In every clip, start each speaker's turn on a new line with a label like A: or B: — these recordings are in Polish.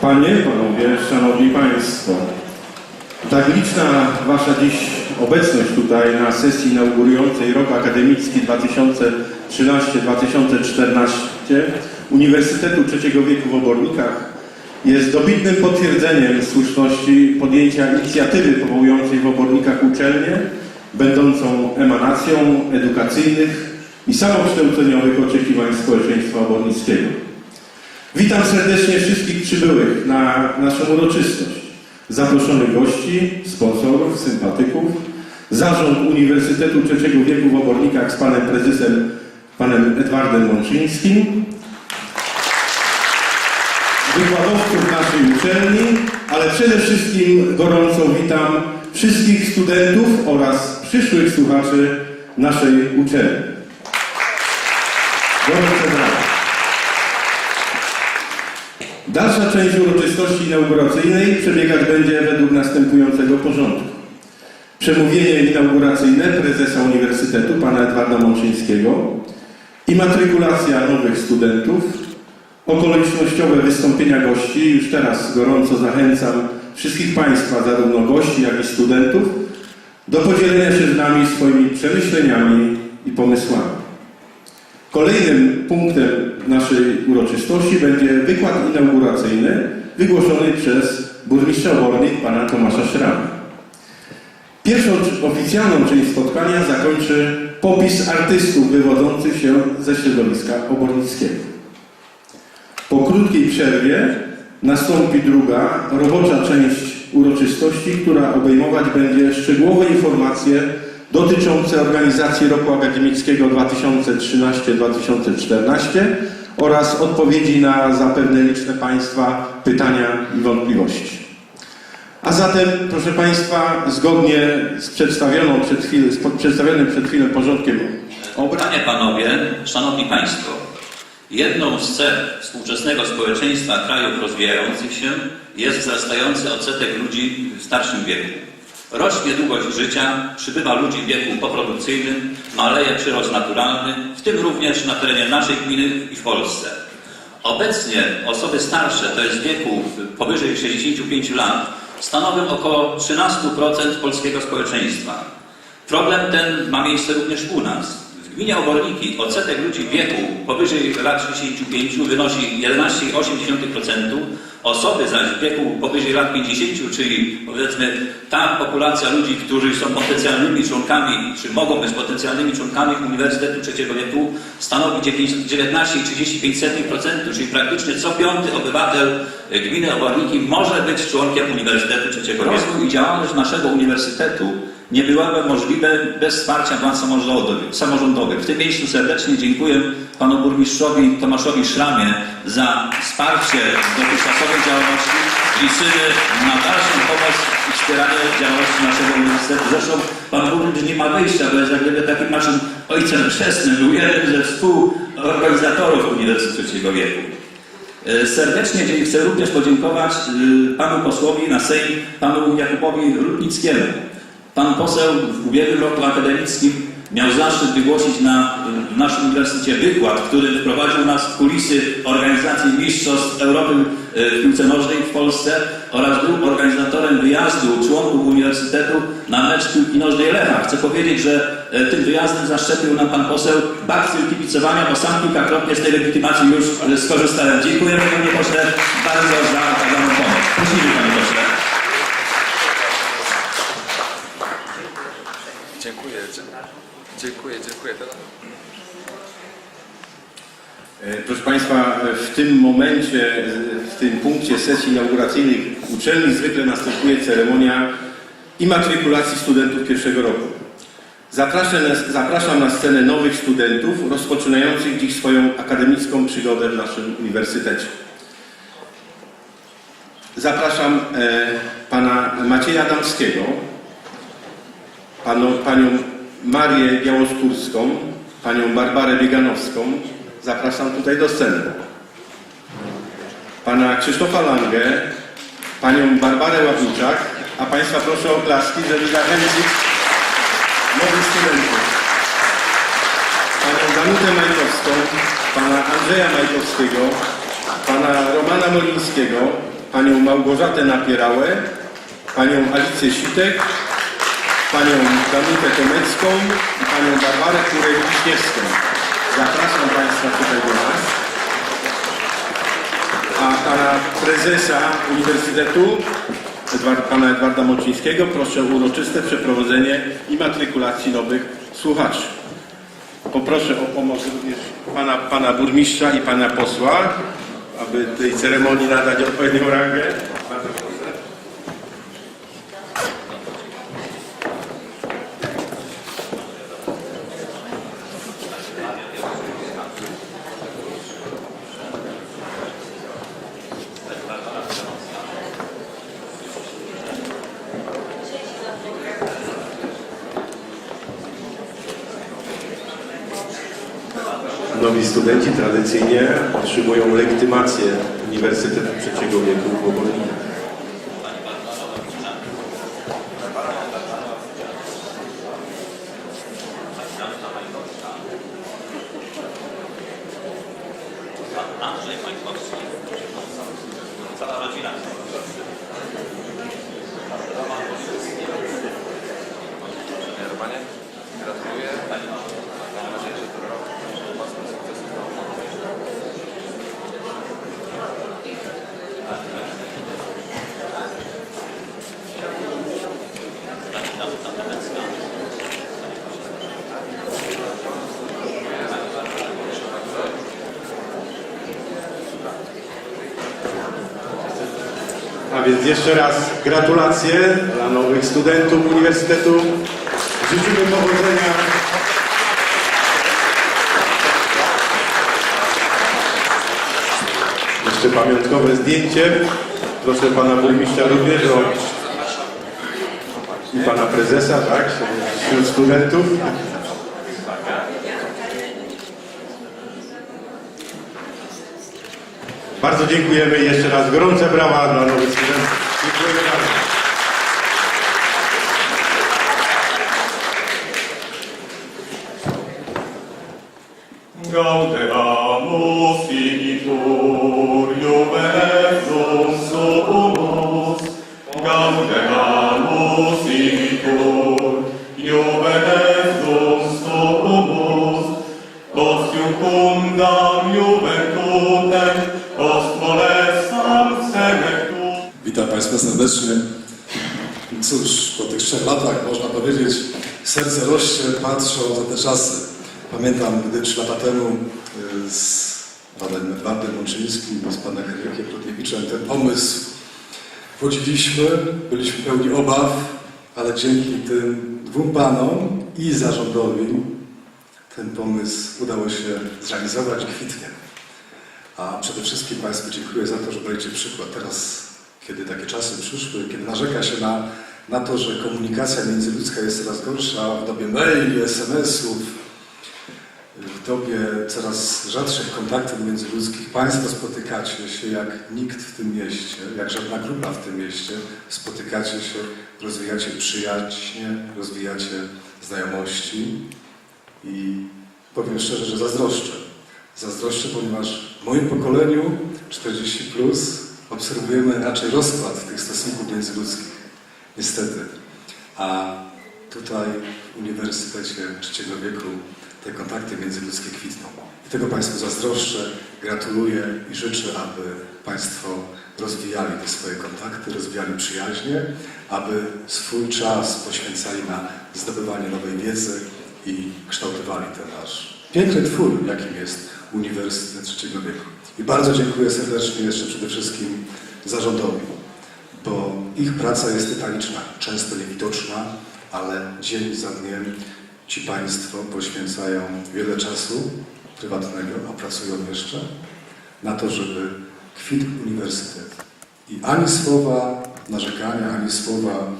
A: Panie, Panowie, Szanowni Państwo. Tak liczna Wasza dziś obecność tutaj na sesji inaugurującej rok akademicki 2013-2014 Uniwersytetu Trzeciego Wieku w Obornikach jest dobitnym potwierdzeniem słuszności podjęcia inicjatywy powołującej w Obornikach uczelnię, będącą emanacją edukacyjnych i samokształceniowych oczekiwań społeczeństwa obornickiego. Witam serdecznie wszystkich przybyłych na naszą uroczystość, zaproszonych gości, sponsorów, sympatyków, zarząd Uniwersytetu Trzeciego Wieku w Obornikach z panem prezesem, panem Edwardem Mączyńskim, wykładowców naszej uczelni, ale przede wszystkim gorąco witam wszystkich studentów oraz przyszłych słuchaczy naszej uczelni. Gorące brawa. Dalsza część uroczystości inauguracyjnej przebiegać będzie według następującego porządku. Przemówienie inauguracyjne prezesa Uniwersytetu, pana Edwarda Mączyńskiego, imatrykulacja nowych studentów, okolicznościowe wystąpienia gości. Już teraz gorąco zachęcam wszystkich Państwa, zarówno gości, jak i studentów, do podzielenia się z nami swoimi przemyśleniami i pomysłami. Kolejnym punktem naszej uroczystości będzie wykład inauguracyjny wygłoszony przez burmistrza Obornik pana Tomasza Szrama. Pierwszą oficjalną część spotkania zakończy popis artystów wywodzących się ze środowiska obornickiego. Po krótkiej przerwie nastąpi druga, robocza część uroczystości, która obejmować będzie szczegółowe informacje dotyczące organizacji roku akademickiego 2013-2014 oraz odpowiedzi na zapewne liczne Państwa pytania i wątpliwości. A zatem, proszę Państwa, zgodnie z, przedstawioną przed chwilą, z przedstawionym przed chwilą porządkiem obrad,
B: Panie, panowie, szanowni państwo, jedną z cech współczesnego społeczeństwa krajów rozwijających się jest wzrastający odsetek ludzi w starszym wieku. Rośnie długość życia, przybywa ludzi w wieku poprodukcyjnym, maleje przyrost naturalny, w tym również na terenie naszej gminy i w Polsce. Obecnie osoby starsze, to jest wieku powyżej 65 lat, stanowią około 13% polskiego społeczeństwa. Problem ten ma miejsce również u nas. Gminie Oborniki odsetek ludzi w wieku powyżej lat 65 wynosi 11,8%, osoby zaś w wieku powyżej lat 50, czyli powiedzmy ta populacja ludzi, którzy są potencjalnymi członkami, czy mogą być potencjalnymi członkami Uniwersytetu Trzeciego Wieku, stanowi 19,35%, czyli praktycznie co piąty obywatel gminy Oborniki może być członkiem Uniwersytetu Trzeciego Wieku. Rozwój i działalność naszego uniwersytetu nie byłaby możliwe bez wsparcia władz samorządowych. W tym miejscu serdecznie dziękuję panu burmistrzowi Tomaszowi Szramie za wsparcie dotychczasowej działalności. Liczymy na dalszą pomoc i wspieranie działalności naszego uniwersytetu. Zresztą pan burmistrz nie ma wyjścia, bo jest jak gdyby takim naszym ojcem chrzestnym, był jednym ze współorganizatorów Uniwersytetu Trzeciego Wieku. E, Serdecznie chcę również podziękować y, panu posłowi na Sejm, panu Jakubowi Rudnickiemu. Pan poseł w ubiegłym roku akademickim miał zaszczyt wygłosić na w naszym uniwersytecie wykład, który wprowadził nas w kulisy organizacji Mistrzostw Europy y, w piłce nożnej w Polsce oraz był organizatorem wyjazdu członków uniwersytetu na mecz piłki nożnej Lecha. Chcę powiedzieć, że e, tym wyjazdem zaszczepił nam pan poseł bakcyl kibicowania, bo sam kilkakrotnie z tej legitymacji już e, skorzystałem. Dziękujemy panie pośle bardzo za okazaną pomoc. Prosimy panie pośle.
C: Dziękuję, dziękuję, dziękuję.
A: E, Proszę Państwa, w tym momencie, w tym punkcie sesji inauguracyjnej uczelni zwykle następuje ceremonia imatrykulacji studentów pierwszego roku. Zapraszam na, zapraszam na scenę nowych studentów rozpoczynających dziś swoją akademicką przygodę w naszym uniwersytecie. Zapraszam e, pana Macieja Adamskiego, panu, panią Marię Białoskórską, panią Barbarę Bieganowską. Zapraszam tutaj do sceny. Pana Krzysztofa Langę, panią Barbarę Ławniczak, a Państwa proszę o klaski, żeby zachęcić nowych studentów. Panią Danutę Majkowską, pana Andrzeja Majkowskiego, pana Romana Molińskiego, panią Małgorzatę Napierałę, panią Alicję Sitek, panią Danutę Tomecką i panią Barbarę Kurek-Wiśniewską. Zapraszam Państwa tutaj do nas. A pana prezesa Uniwersytetu, pana Edwarda Mocińskiego, proszę o uroczyste przeprowadzenie imatrykulacji nowych słuchaczy. Poproszę o pomoc również pana, pana burmistrza i pana posła, aby tej ceremonii nadać odpowiednią rangę. Bardzo proszę. Nowi studenci tradycyjnie otrzymują legitymację Uniwersytetu Trzeciego Wieku w Oborniku.
B: Andrzej Majkowski. Cała rodzina.
C: Panie Romanie, gratuluję. Mam nadzieję, że ten rok będzie mocno sukcesu.
A: A więc jeszcze raz gratulacje dla nowych studentów Uniwersytetu. Życzymy powodzenia. Jeszcze pamiątkowe zdjęcie. Proszę pana burmistrza również o i pana prezesa, tak? Wśród studentów. Bardzo dziękujemy i jeszcze raz gorące brawa dla nowych studentów. Dziękujemy bardzo.
D: Gaudeamus
E: serdecznie. Cóż, po tych trzech latach można powiedzieć, serce rośnie patrząc na te czasy. Pamiętam, gdy trzy lata temu y, z panem Edwardem Mączyńskim i z panem Henrykiem Rudniewiczem ten pomysł wchodziliśmy, byliśmy pełni obaw, ale dzięki tym dwóm panom i zarządowi ten pomysł udało się zrealizować kwitnie. A przede wszystkim Państwu dziękuję za to, że braliście przykład teraz, kiedy takie czasy przyszły, kiedy narzeka się na, na to, że komunikacja międzyludzka jest coraz gorsza w dobie maili, SMS-ów, w dobie coraz rzadszych kontaktów międzyludzkich. Państwo spotykacie się jak nikt w tym mieście, jak żadna grupa w tym mieście. Spotykacie się, rozwijacie przyjaźnie, rozwijacie znajomości i powiem szczerze, że zazdroszczę. Zazdroszczę, ponieważ w moim pokoleniu 40 plus obserwujemy raczej rozkład tych stosunków międzyludzkich. Niestety. A tutaj w Uniwersytecie Trzeciego Wieku te kontakty międzyludzkie kwitną. I tego Państwu zazdroszczę, gratuluję i życzę, aby Państwo rozwijali te swoje kontakty, rozwijali przyjaźnie, aby swój czas poświęcali na zdobywanie nowej wiedzy i kształtowali ten nasz piękny twór, jakim jest Uniwersytet Trzeciego Wieku. I bardzo dziękuję serdecznie jeszcze przede wszystkim zarządowi, bo ich praca jest tytaniczna, często niewidoczna, ale dzień za dniem ci Państwo poświęcają wiele czasu prywatnego, a pracują jeszcze na to, żeby kwitł uniwersytet. I ani słowa narzekania, ani słowa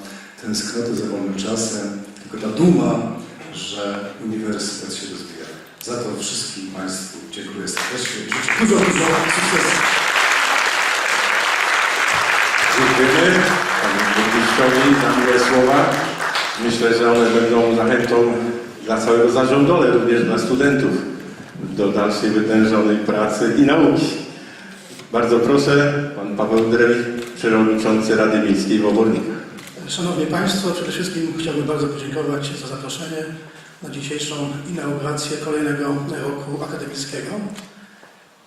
E: tęsknoty za wolnym czasem, tylko ta duma, że uniwersytet się rozwija. Za to wszystkim Państwu dziękuję serdecznie i życzę dużo, dużo sukcesu.
A: Dziękujemy panu burmistrzowi za miłe słowa. Myślę, że one będą zachętą dla całego zarządu, ale również dla studentów do dalszej wytężonej pracy i nauki. Bardzo proszę, pan Paweł Drewik, przewodniczący Rady Miejskiej w Obornikach.
F: Szanowni Państwo, przede wszystkim chciałbym bardzo podziękować za zaproszenie na dzisiejszą inaugurację kolejnego roku akademickiego.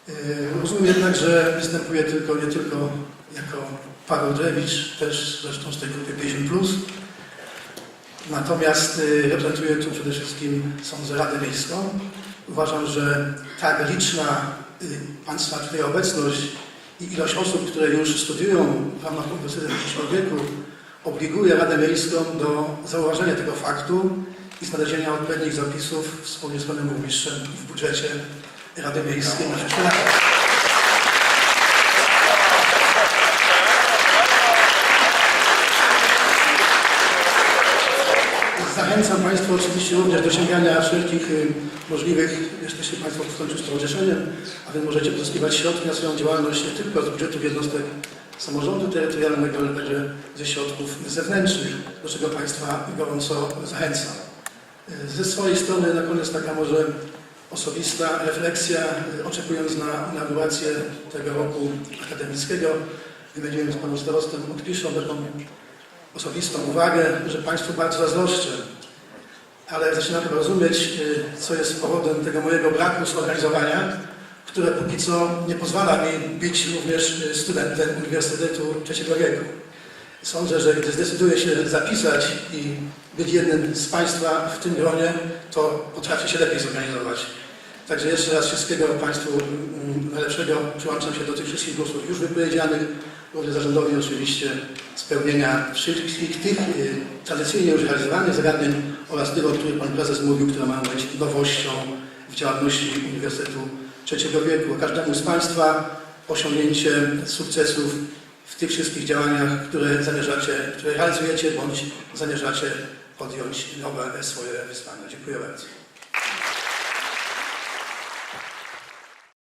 F: Yy, Rozumiem jednak, że występuję tylko nie tylko jako Paweł Drewicz, też zresztą z tej grupy 50+. Natomiast yy, reprezentuję tu przede wszystkim sądzę Radę Miejską. Uważam, że tak liczna yy, Państwa tutaj obecność i ilość osób, które już studiują w ramach Uniwersytetu Przyszłego Wieku obliguje Radę Miejską do zauważenia tego faktu i znalezienia odpowiednich zapisów wspólnie z panem burmistrzem w budżecie Rady Miejskiej na przyszłe lata. Zachęcam Państwa oczywiście również do sięgania wszelkich y, możliwych, jesteście Państwo w końcu stowarzyszeniem, a Wy możecie pozyskiwać środki na swoją działalność nie tylko z budżetów jednostek samorządu terytorialnego, ale także ze środków zewnętrznych, do czego Państwa gorąco zachęcam. Ze swojej strony na koniec taka może osobista refleksja, oczekując na inaugurację tego roku akademickiego, wymieniłem z Panem Starostą, odpiszę taką osobistą uwagę, że Państwu bardzo zazdroszczę, ale zaczynam rozumieć, y, co jest powodem tego mojego braku zorganizowania, które póki co nie pozwala mi być również y, studentem Uniwersytetu Trzeciego Wieku. Sądzę, że gdy zdecyduję się zapisać i być jednym z Państwa w tym gronie, to potrafię się lepiej zorganizować. Także jeszcze raz wszystkiego Państwu mm, najlepszego. Przyłączam się do tych wszystkich głosów już wypowiedzianych. Również zarządowi oczywiście spełnienia wszystkich tych y, tradycyjnie już realizowanych zagadnień oraz tych, o których Pan Prezes mówił, które mają być nowością w działalności Uniwersytetu Trzeciego Wieku. Każdemu z Państwa osiągnięcie sukcesów w tych wszystkich działaniach, które zamierzacie, które realizujecie bądź zamierzacie podjąć nowe swoje wyzwania. Dziękuję bardzo.